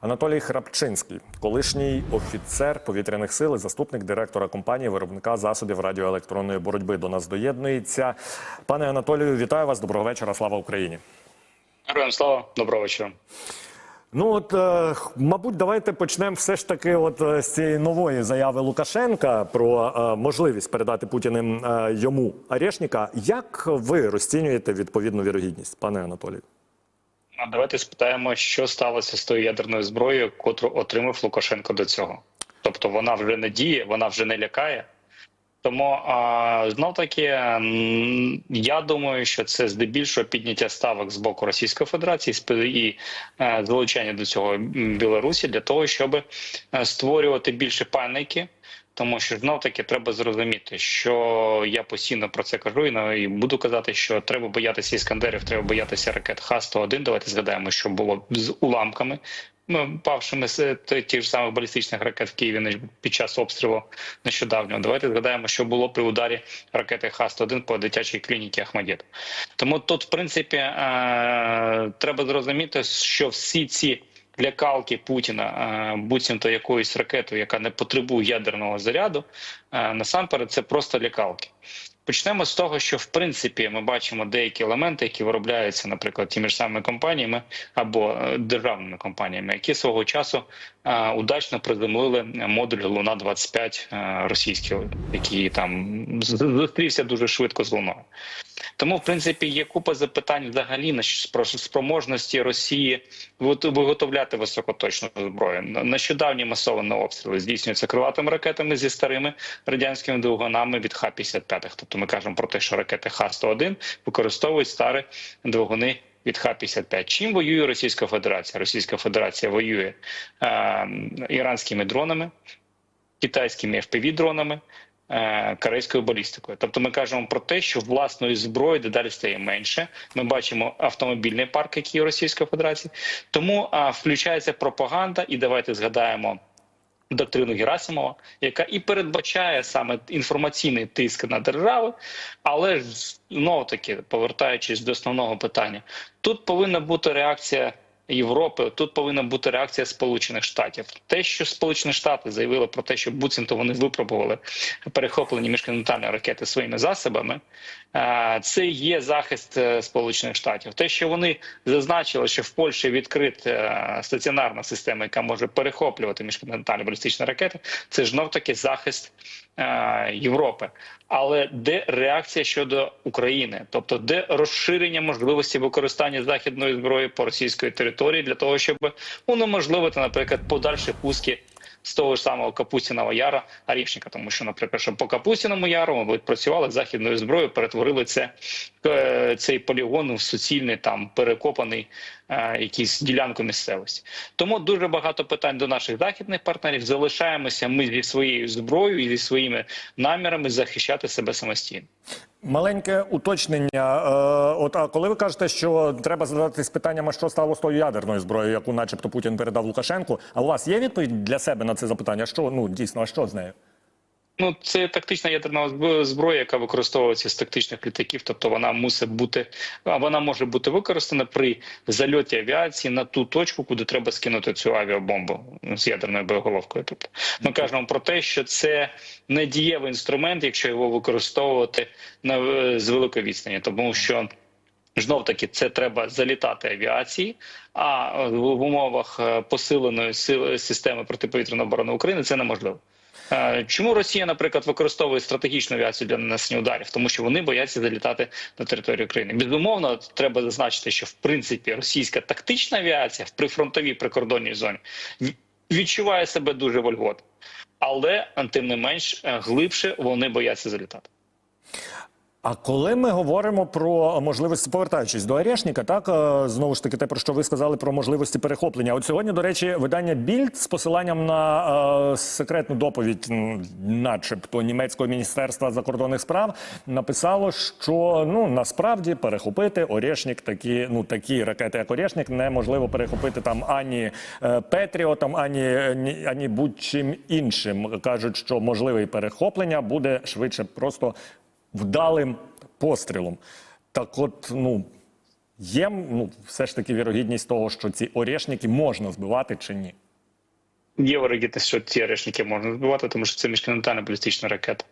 Анатолій Храпчинський, колишній офіцер повітряних сил, і заступник директора компанії виробника засобів радіоелектронної боротьби, до нас доєднується. Пане Анатолію, вітаю вас. Доброго вечора. Слава Україні. Героям слава, доброго вечора. Ну от, е, мабуть, давайте почнемо все ж таки от е, з цієї нової заяви Лукашенка про е, можливість передати Путіним йому Арешника. Як ви розцінюєте відповідну вірогідність, пане Анатолію? А давайте спитаємо, що сталося з тою ядерною зброєю, котру отримав Лукашенко до цього. Тобто вона вже не діє, вона вже не лякає. Тому а, знов таки я думаю, що це здебільшого підняття ставок з боку Російської Федерації і е, залучання до цього Білорусі для того, щоб е, створювати більше паніки. Тому що знов таки треба зрозуміти, що я постійно про це кажу і буду казати, що треба боятися іскандерів, треба боятися ракет Х-101. Давайте згадаємо, що було з уламками. ну, Павшими з тих ж самих балістичних ракет в Києві під час обстрілу нещодавнього. Давайте згадаємо, що було при ударі ракети Х-101 по дитячій клініці Ахмадєт. Тому тут, в принципі, е, треба зрозуміти, що всі ці лякалки Путіна, буцімто якоюсь ракетою, яка не потребує ядерного заряду, насамперед це просто лякалки. Почнемо з того, що в принципі ми бачимо деякі елементи, які виробляються, наприклад, тими ж самими компаніями або е, державними компаніями, які свого часу е, удачно приземлили модуль Луна 25 е, російський, який там зустрівся дуже швидко з Луною. Тому, в принципі, є купа запитань взагалі на спроможності Росії виготовляти високоточну зброю. Нещодавні масовані обстріли здійснюються крилатими ракетами зі старими радянськими двигунами від Х-55. Тобто ми кажемо про те, що ракети Х-101 використовують старі двигуни. Від Х-55. Чим воює Російська Федерація? Російська Федерація воює е, іранськими дронами, китайськими FPV-дронами, е, корейською балістикою. Тобто ми кажемо про те, що власної зброї дедалі стає менше. Ми бачимо автомобільний парк, який є Російської Федерації. Тому а, включається пропаганда, і давайте згадаємо. Доктрину Герасимова, яка і передбачає саме інформаційний тиск на держави, але знову таки повертаючись до основного питання, тут повинна бути реакція Європи, тут повинна бути реакція Сполучених Штатів. Те, що Сполучені Штати заявили про те, що буцімто вони випробували перехоплені міжконтинентальні ракети своїми засобами, це є захист е, Сполучених Штатів. Те, що вони зазначили, що в Польщі відкрита стаціонарна система, яка може перехоплювати міжконтинентальні балістичні ракети, це ж знов таки захист е, Європи. Але де реакція щодо України, тобто де розширення можливості використання західної зброї по російської території для того, щоб унеможливити, наприклад, подальші пуски з того ж самого Капустіного Яра Арішника, тому що, наприклад, що по Капустіному Яру ми працювали західною зброєю, перетворили це е, цей полігон в суцільний там перекопаний е, якийсь ділянку місцевості. Тому дуже багато питань до наших західних партнерів. Залишаємося ми зі своєю зброєю і зі своїми намірами захищати себе самостійно. Маленьке уточнення. Е, от а коли ви кажете, що треба задатись питанням, а що стало з тою ядерною зброєю, яку, начебто, Путін передав Лукашенку. А у вас є відповідь для себе на це запитання? Що ну дійсно, а що з нею? Ну, це тактична ядерна зброя, яка використовується з тактичних літаків. Тобто вона мусить бути, а вона може бути використана при зальоті авіації на ту точку, куди треба скинути цю авіабомбу з ядерною боєголовкою. Тобто ми кажемо про те, що це не дієвий інструмент, якщо його використовувати на е, з великої відстані, тому що. Знов таки це треба залітати авіації. А е, в в умовах е, посиленої сили системи протиповітряної оборони України це неможливо. Чому Росія, наприклад, використовує стратегічну авіацію для нанесення ударів? Тому що вони бояться залітати на територію України. Безумовно, треба зазначити, що в принципі російська тактична авіація в прифронтовій прикордонній зоні відчуває себе дуже вольготно, але тим не менш глибше вони бояться залітати. А коли ми говоримо про можливості, повертаючись до Арешника, так е, знову ж таки, те про що ви сказали про можливості перехоплення. От сьогодні, до речі, видання Більд з посиланням на е, секретну доповідь, начебто німецького міністерства закордонних справ, написало, що ну насправді перехопити Орешник такі, ну такі ракети, як Орешник, неможливо перехопити там ані е, Петріотом, ані, ані, ані будь-чим іншим. кажуть, що можливе перехоплення буде швидше просто вдалим пострілом. Так от, ну, є ну, все ж таки вірогідність того, що ці орешники можна збивати чи ні? Є вирогідність, що ці орешники можна збивати, тому що це міжконтинентальна балістична ракета.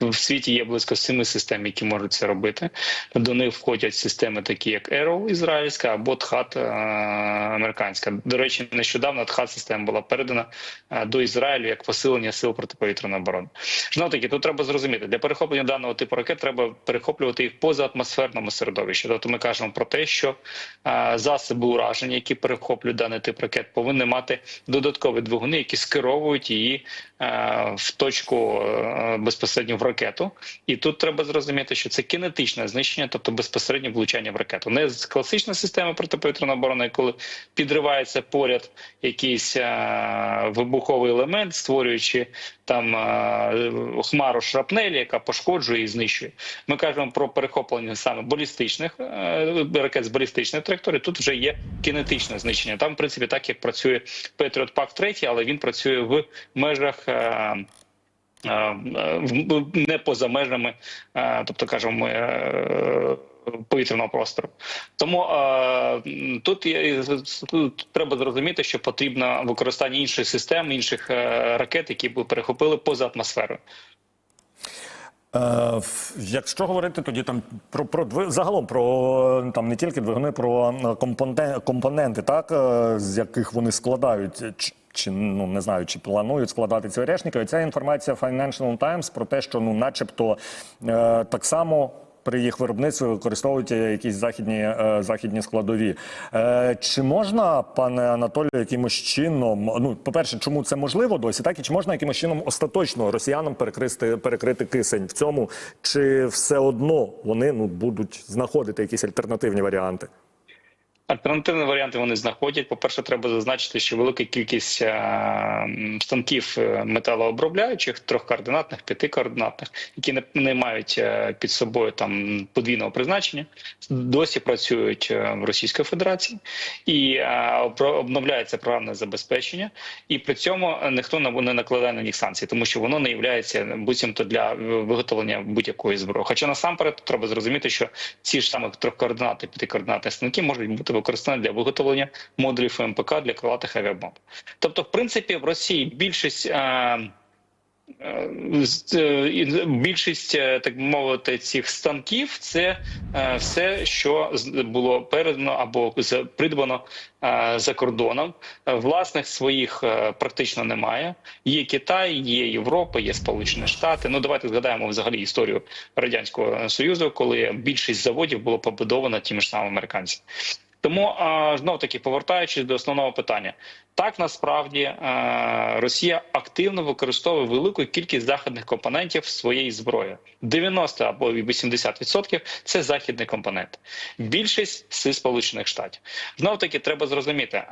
В світі є близько семи систем, які можуть це робити. До них входять системи, такі як Arrow ізраїльська або Тхат е, американська. До речі, нещодавно Тхат система була передана е, до Ізраїлю як посилення сил протиповітряної оборони. Знову таки, тут треба зрозуміти, для перехоплення даного типу ракет треба перехоплювати їх поза атмосферному середовищі. Тобто ми кажемо про те, що е, засоби ураження, які перехоплюють даний тип ракет, повинні мати додаткові двигуни, які скеровують її е, в точку е, безпосередньо в ракету. І тут треба зрозуміти, що це кінетичне знищення, тобто безпосереднье влучання в ракету. Не з класичної системи протиповітряної оборони, коли підривається поряд якийсь е, вибуховий елемент, створюючи там хмару шрапнелі, яка пошкоджує і знищує. Ми кажемо про перехоплення саме балістичних ракет з балістичної траєкторії. Тут вже є кінетичне знищення. Там, в принципі, так як працює Patriot Pack 3, але він працює в межах. е, е, Не поза межами, е, тобто кажемо, повітряного простору. Тому тут є, треба зрозуміти, що потрібно використання інших систем, інших ракет, які б перехопили поза атмосферою. Якщо говорити тоді там про, про загалом про там не тільки двигуни, про компоненти, компоненти, так з яких вони складають. Чи, ну не знаю, чи планують складати ці орешники. Ця інформація Financial Times про те, що ну, начебто, е, так само при їх виробництві використовують якісь західні, е, західні складові. Е, чи можна, пане Анатолію, якимось чином, ну, по-перше, чому це можливо досі, так і чи можна якимось чином остаточно росіянам перекрити, перекрити кисень в цьому, чи все одно вони ну, будуть знаходити якісь альтернативні варіанти? Альтернативні варіанти вони знаходять. По-перше, треба зазначити, що велика кількість е, станків е, металообробляючих, трьохкоординатних, п'ятикоординатних, які не, мають е, під собою там подвійного призначення, досі працюють в Російській Федерації і обновляється програмне забезпечення, і при цьому ніхто не не накладає на них санкції, тому що воно не є буцімто для виготовлення будь-якої зброї. Хоча насамперед треба зрозуміти, що ці ж саме трьохкоординати, п'ятикоординатні станки можуть бути використані для виготовлення модулів МПК для крилатих авіабомб. Тобто, в принципі, в Росії більшість. е, е, е, і Більшість, е, так би мовити, цих станків це е, все, що було передано або придбано е, за кордоном. Е, Власних своїх е, практично немає. Є Китай, є Європа, є Сполучені Штати. Ну давайте згадаємо взагалі історію радянського союзу, коли більшість заводів було побудовано тими ж самими американцями. Тому знов таки повертаючись до основного питання, так насправді е, Росія активно використовує велику кількість західних компонентів своєї зброї. 90 або 80% – це західний компонент. Більшість з Сполучених Штатів. Знов таки треба зрозуміти.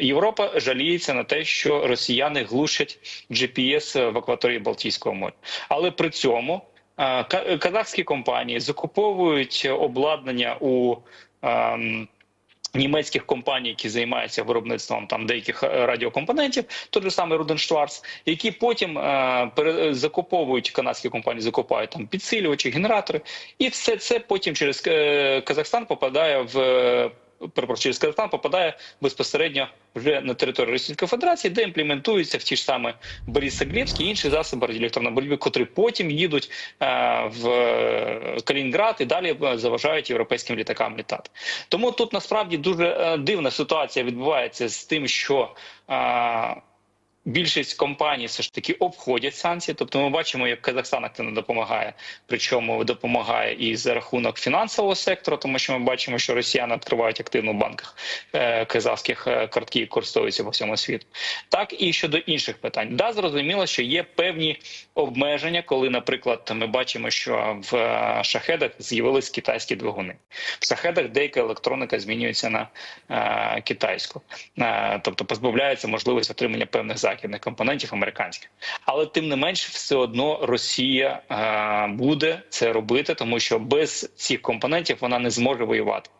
Європа жаліється на те, що росіяни глушать GPS в акваторії Балтійського моря, але при цьому казахські компанії закуповують обладнання у ем, Німецьких компаній, які займаються виробництвом там деяких е, радіокомпонентів, той же самий Руденшварц, які потім е, пере- закуповують канадські компанії, закупають там підсилювачі, генератори, і все це потім через е, Казахстан попадає в. Е, перепрошую, Казахстан попадає безпосередньо вже на територію Російської Федерації, де імплементуються в ті ж саме Борисоглебські і інші засоби радіоелектронної боротьби, котрі потім їдуть е, в Калінград Калінінград і далі е, заважають європейським літакам літати. Тому тут насправді дуже е, дивна ситуація відбувається з тим, що е, більшість компаній все ж таки обходять санкції. Тобто, ми бачимо, як Казахстан активно допомагає, причому допомагає і за рахунок фінансового сектору, тому що ми бачимо, що росіяни відкривають активно в банках е, казахських е, картки і користуються по всьому світу. Так і щодо інших питань, да, зрозуміло, що є певні обмеження, коли, наприклад, ми бачимо, що в е, шахедах з'явились китайські двигуни. В шахедах деяка електроніка змінюється на китайську, тобто позбавляється можливість отримання певних західних компонентів американських. Але тим не менш, все одно Росія е, буде це робити, тому що без цих компонентів вона не зможе воювати.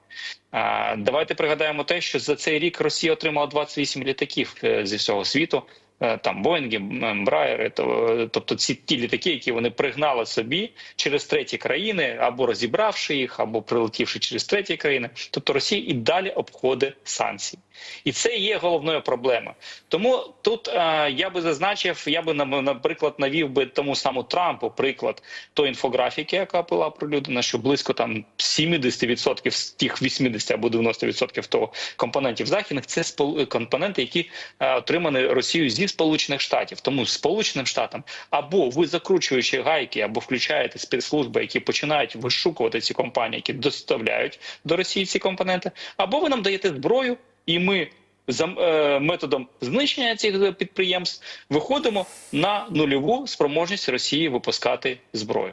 Е, Давайте пригадаємо те, що за цей рік Росія отримала 28 літаків е, зі всього світу. Е, там Боїнги, Ембраєри, то- тобто ці ті літаки, які вони пригнали собі через треті країни, або розібравши їх, або прилетівши через треті країни. Тобто Росія і далі обходить санкції, і це є головною проблемою. Тому тут е, я би зазначив, я би на- наприклад навів би тому самому Трампу приклад тої інфографіки, яка була оприлюднена, що близько там 70% з тих 80 або 90% того компонентів західних це компоненти, які е, отримані Росією зі Сполучених Штатів. Тому Сполученим Штатам або ви закручуючи гайки, або включаєте спецслужби, які починають вишукувати ці компанії, які доставляють до Росії ці компоненти, або ви нам даєте зброю, і ми. За е, методом знищення цих підприємств виходимо на нульову спроможність Росії випускати зброю.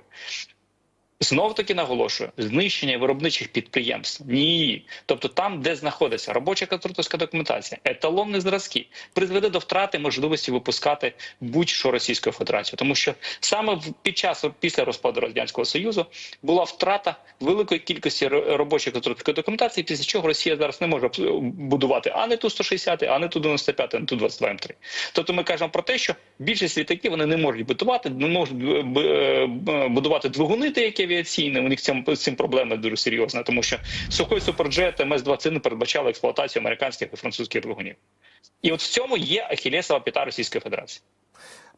Знов таки наголошую, знищення виробничих підприємств. Ні, тобто там, де знаходиться робоча конструкторська документація, еталонні зразки, призведе до втрати можливості випускати будь-що Російською Федерацією, тому що саме під час після розпаду радянського союзу була втрата великої кількості ро- робочої конструкторської документації, після чого Росія зараз не може будувати а не ту 160, а не ту 95, а не ту 22 М3. Тобто ми кажемо про те, що більшість літаків вони не можуть будувати, не можуть е, е, б- будувати двигуни, деякі авіаційні. У них цим, з цим проблема дуже серйозна, тому що сухой суперджет МС-20 не передбачали експлуатацію американських і французьких двигунів. І от в цьому є ахілесова п'ята Російської Федерації.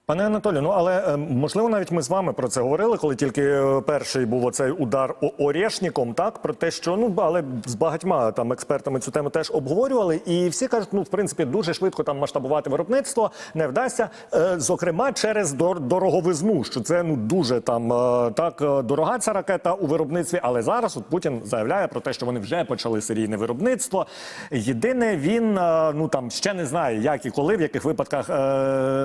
Пане Анатолію, ну але е, можливо навіть ми з вами про це говорили, коли тільки е, перший був оцей удар о- Орєшніком, так про те, що ну але з багатьма там експертами цю тему теж обговорювали, і всі кажуть, ну в принципі дуже швидко там масштабувати виробництво не вдасться. Е, Зокрема, через дороговизну, що це ну дуже там так дорога ця ракета у виробництві. Але зараз от Путін заявляє про те, що вони вже почали серійне виробництво. Єдине, він ну там ще не знає, як і коли, в яких випадках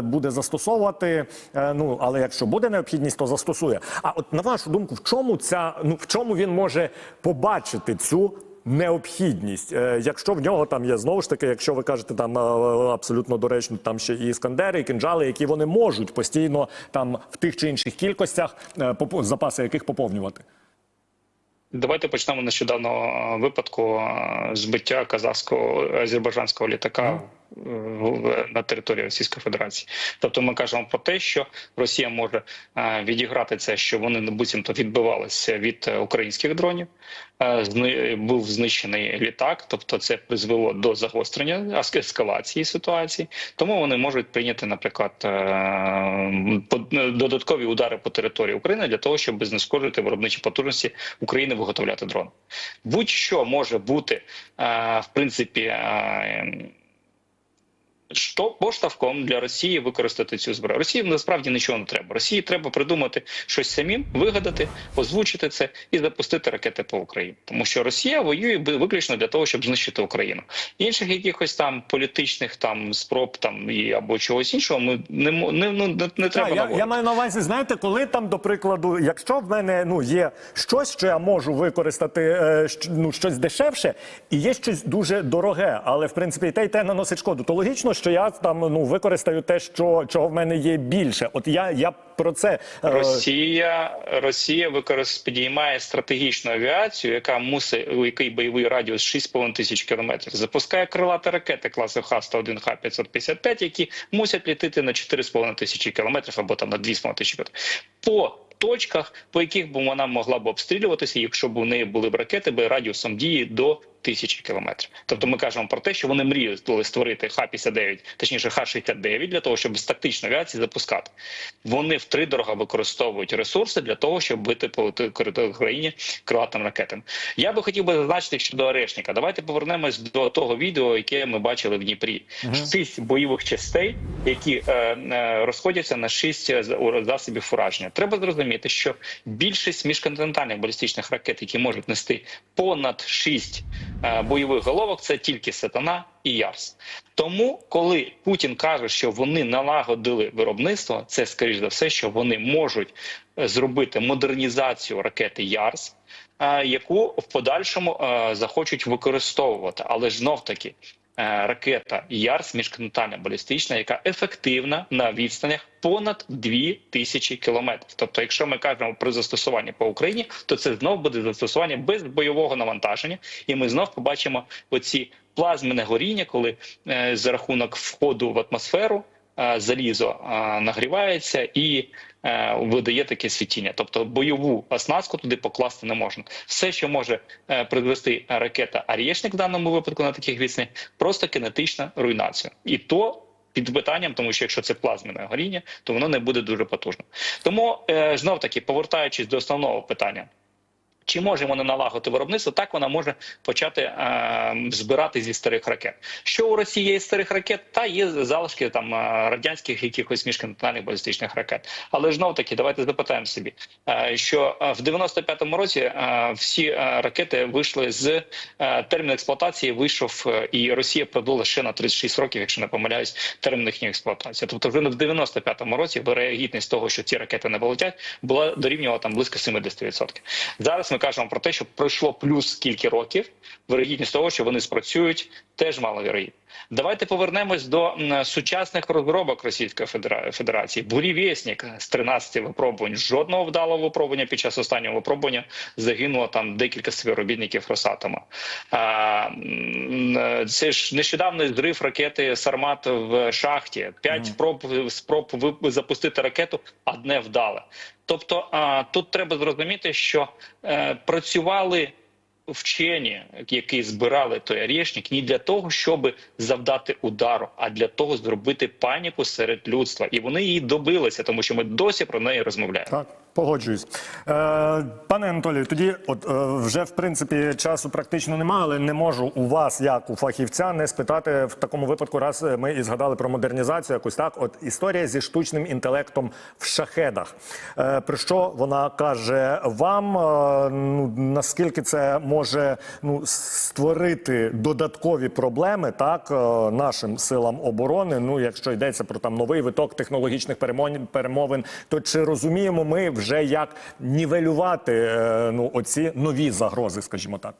буде застосовувати. Е, ну але якщо буде необхідність, то застосує. А от на вашу думку, в чому ця ну в чому він може побачити цю? Необхідність, Е, якщо в нього там є знову ж таки, якщо ви кажете там е, абсолютно доречно, там ще і іскандери, і кинджали, які вони можуть постійно там в тих чи інших кількостях запаси яких поповнювати. Давайте почнемо нещодавно випадку збиття казахського азербайджанського літака на території Російської Федерації. Тобто, ми кажемо про те, що Росія може е, відіграти це, що вони буцімто відбивалися від е, українських дронів. Е, Був знищений літак, тобто це призвело до загострення ес- ескалації ситуації. Тому вони можуть прийняти, наприклад, е, додаткові удари по території України для того, щоб знешкоджувати виробничі потужності України виготовляти дрон. Будь-що може бути е, в принципі. Що поштовхом для Росії використати цю зброю? Росії насправді нічого не треба. Росії треба придумати щось самим, вигадати, озвучити це і запустити ракети по Україні, тому що Росія воює виключно для того, щоб знищити Україну. Інших якихось там політичних там спроб там і або чогось іншого ми не мо- не, ну, не, не треба я, я маю на увазі, знаєте, коли там, до прикладу, якщо в мене ну є щось, що я можу використати е, ну, щось дешевше, і є щось дуже дороге, але в принципі і те, і те наносить шкоду, то логічно, що я там ну використаю те, що чого в мене є більше. От я, я про це е, Росія Росія використ підіймає стратегічну авіацію, яка мусить який бойовий радіус 6,5 тисяч кілометрів. Запускає крилаті ракети класу Х-101, Х-555, які мусять літити на 4,5 тисячі кілометрів або там на 2,5 тисячі кілометрів. По точках, по яких б вона могла б обстрілюватися, якщо б у неї були б ракети би радіусом дії до тисячі кілометрів. Тобто ми кажемо про те, що вони мріяли створити Х-59, точніше Х-69 для того, щоб з тактичної авіації запускати. Вони втридорога використовують ресурси для того, щоб бити по території України крилатими ракетами. Я би хотів би зазначити щодо Орешника. Давайте повернемось до того відео, яке ми бачили в Дніпрі. Шість бойових частей, які е, е, розходяться на шість е, засобів ураження. Треба зрозуміти, що більшість міжконтинентальних балістичних ракет, які можуть нести понад шість е, бойових головок, це тільки сатана і Ярс. Тому, коли Путін каже, що вони налагодили виробництво, це скоріш за все, що вони можуть е, зробити модернізацію ракети Ярс, е, яку в подальшому захочуть використовувати, але знов таки. Е, Ракета Ярс міжконтинентальна балістична, яка ефективна на відстанях понад 2000 кілометрів. Тобто, якщо ми кажемо про застосування по Україні, то це знов буде застосування без бойового навантаження, і ми знов побачимо оці плазменне горіння, коли е, за рахунок входу в атмосферу залізо е, нагрівається і е, видає таке світіння. Тобто бойову оснастку туди покласти не можна. Все, що може е, призвести ракета «Арєшник» в даному випадку на таких відстанях, просто кинетична руйнація. І то під питанням, тому що якщо це плазменне горіння, то воно не буде дуже потужним. Тому е, знов таки, повертаючись до основного питання. Чи може вона налагодити виробництво? Так вона може почати е, збирати зі старих ракет. Що у Росії є із старих ракет? Та є залишки там е, радянських якихось міжконтинентальних балістичних ракет. Але знов таки, давайте запитаємо собі, е, що е, в 95-му році е, всі е, ракети вийшли з е, терміну експлуатації. Вийшов е, і Росія продула ще на 36 років, якщо не помиляюсь, термін їхньої експлуатації. Тобто, вже в 95-му році вирогідність того, що ці ракети не полетять, була дорівнювала там близько 70%. Зараз ми кажемо про те, що пройшло плюс скільки років, вирогідність того, що вони спрацюють, теж маловірогідна. Давайте повернемось до сучасних розробок Російської Федера- Федерації. Бурівєснік з 13 випробувань. Жодного вдалого випробування під час останнього випробування загинуло там декілька співробітників Росатома. Е, це ж нещодавний зрив ракети Сармат в шахті. П'ять спроб спроб запустити ракету, одне вдале. Тобто тут треба зрозуміти, що е, працювали вчені, які збирали той орешник, не для того, щоб завдати удару, а для того зробити паніку серед людства. І вони її добилися, тому що ми досі про неї розмовляємо. Так, погоджуюсь. Е, пане Анатолію, тоді, от е, вже в принципі часу практично немає, але не можу у вас, як у фахівця, не спитати в такому випадку, раз е, ми і згадали про модернізацію, якось так. От історія зі штучним інтелектом в шахедах. Е, про що вона каже вам? Е, ну наскільки це може ну створити додаткові проблеми, так е, нашим силам оборони? Ну, якщо йдеться про там новий виток технологічних перемовин, то чи розуміємо ми вже як нівелювати е, ну оці нові загрози, скажімо так?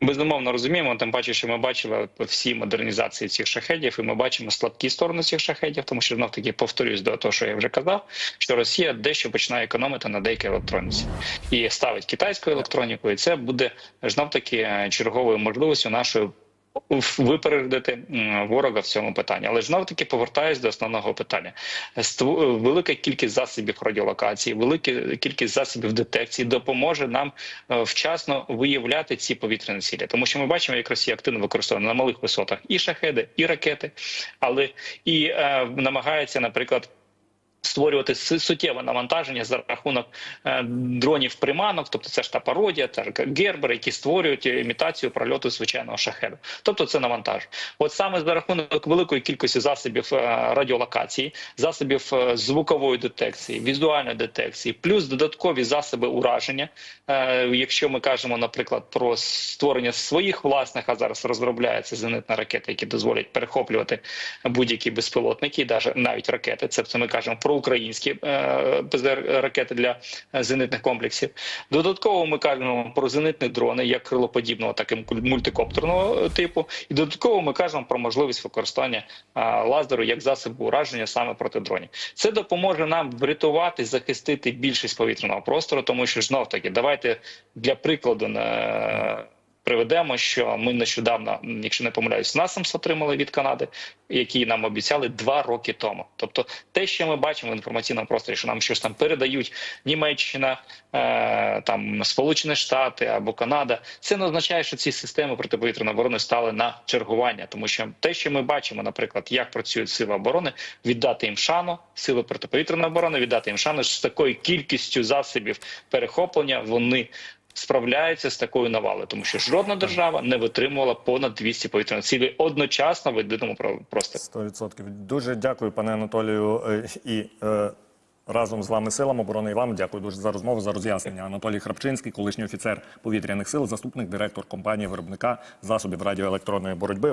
Безумовно розуміємо, тим паче, що ми бачили всі модернізації цих шахедів, і ми бачимо слабкі сторони цих шахедів, тому що знов таки повторюсь до того, що я вже казав, що Росія дещо починає економити на деякій електроніці і ставить китайську електроніку, і це буде знов таки черговою можливістю нашої випередити ворога в цьому питанні. Але знов таки повертаюсь до основного питання: Ству- велика кількість засобів радіолокації, велика кількість засобів детекції допоможе нам е, вчасно виявляти ці повітряні цілі, тому що ми бачимо, як Росія активно використовує на малих висотах і шахеди, і ракети, але і е, намагається, наприклад. Створювати суттєве навантаження за рахунок е, дронів приманок, тобто це ж та пародія, та ж гербери, які створюють імітацію прольоту звичайного шахеду. Тобто це навантаж. От саме за рахунок великої кількості засобів е, радіолокації, засобів е, звукової детекції, візуальної детекції, плюс додаткові засоби ураження. Якщо ми кажемо, наприклад, про створення своїх власних, а зараз розробляється зенитна ракета, які дозволять перехоплювати будь-які безпілотники, навіть ракети. Це ми кажемо про українські е, ПЗР ракети для е, зенитних комплексів. Додатково ми кажемо про зенитні дрони, як крилоподібного, так і мультикоптерного е, типу. І додатково ми кажемо про можливість використання е, лазеру як засобу ураження саме проти дронів. Це допоможе нам врятувати, захистити більшість повітряного простору, тому що знов таки, давайте для прикладу на. Приведемо, що ми нещодавно, якщо не помиляюсь, НАСАМС отримали від Канади, які нам обіцяли два роки тому. Тобто, те, що ми бачимо в інформаційному просторі, що нам щось там передають Німеччина, е, там Сполучені Штати або Канада, це не означає, що ці системи протиповітряної оборони стали на чергування, тому що те, що ми бачимо, наприклад, як працюють сили оборони, віддати їм шану, сили протиповітряної оборони, віддати їм шану з такою кількістю засобів перехоплення. Вони справляється з такою навалою, тому що жодна держава не витримувала понад 200 повітряних цілей одночасно в єдиному про- просторі. 100%. Дуже дякую, пане Анатолію, е, і е, разом з вами силам оборони і вам. Дякую дуже за розмову, за роз'яснення. Анатолій Храпчинський, колишній офіцер повітряних сил, заступник директор компанії виробника засобів радіоелектронної боротьби.